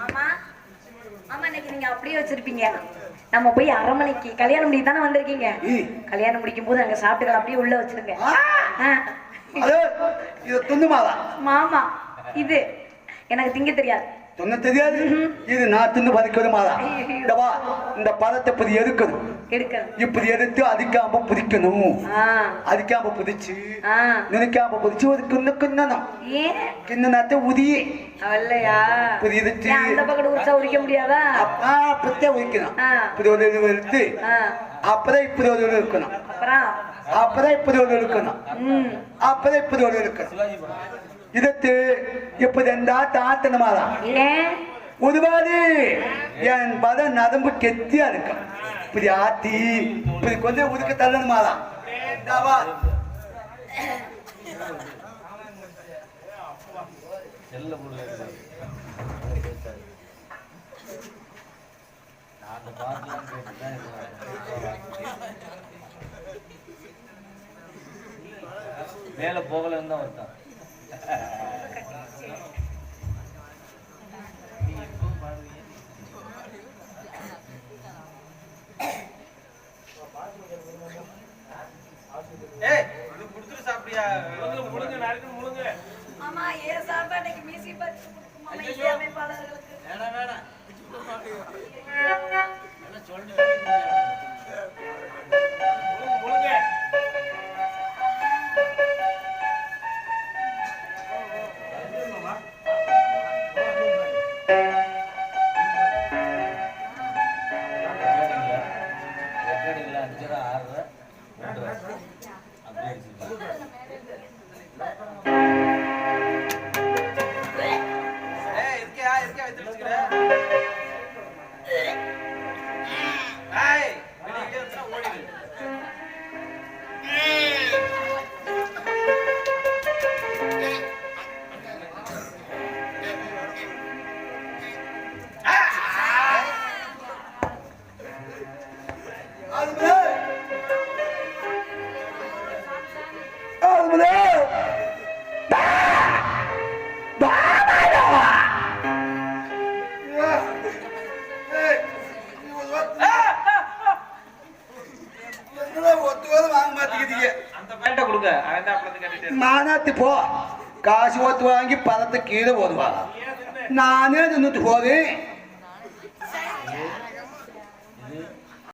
ஆமா ஆமா இன்னைக்கு நீங்க அப்படியே வச்சிருப்பீங்க. நம்ம போய் அரமனைக்கு கல்யாணம் முடிக்க தானே வந்திருக்கீங்க? கல்யாணம் முடிக்கும் போது அங்க சாப்பிட்டுக்கலாம் அப்படியே உள்ள வச்சிருங்க. இது துண்டுமாவா மாமா இது. எனக்கு திங்க தெரியாது. துண்ண தெரியாது? இது நான் தின்னு பறிக்கிறது மாதா இந்த வா இந்த பதத்தை இப்படி எடுக்கணும். இப்படி எடுத்து அதிக்காம புதிக்கணும். அதிக்காம புதிச்சு நினைக்காம புதிச்சு ஒரு கிண்ண கிண்ணணும் கிண்ணனாத்த பக்கம் உரிச்சா உரிக்க முடியாதா? அப்பா அப்படித்தான் உரிக்கணும். இப்படி ஒரு இது எடுத்து ஆ. அப்பதான் இப்படி ஒரு இது இருக்கணும் அப்புறம்? அப்பதான் இப்படி ஒரு இருக்கணும் ம். அப்பதான் இப்படி ஒரு இருக்கணும் ಇದಕ್ಕೆ ಇಪ್ಪದೆಂದ ತಾತನ ಮಾಲ உதுவாது. என் பதம் நதம்பு கெத்தியா இருக்கும். இப்படி ஆத்தி இப்படி கொஞ்சம் உதுக்க தள்ளணுமாதான் மேல போகலன்னு தான் வந்தான் முழுங்க முழுங்க நாளைக்கு முழுங்க மாமா ஏன் சாப்பாட்டுக்கு மீசி பறிச்சு கொடுக்கும் மாமா இருக்கே மானாத்து போ. காசு ஒத்து வாங்கி பதத்தை கீழே போடுவா. நானே நின்றுட்டு போதேன்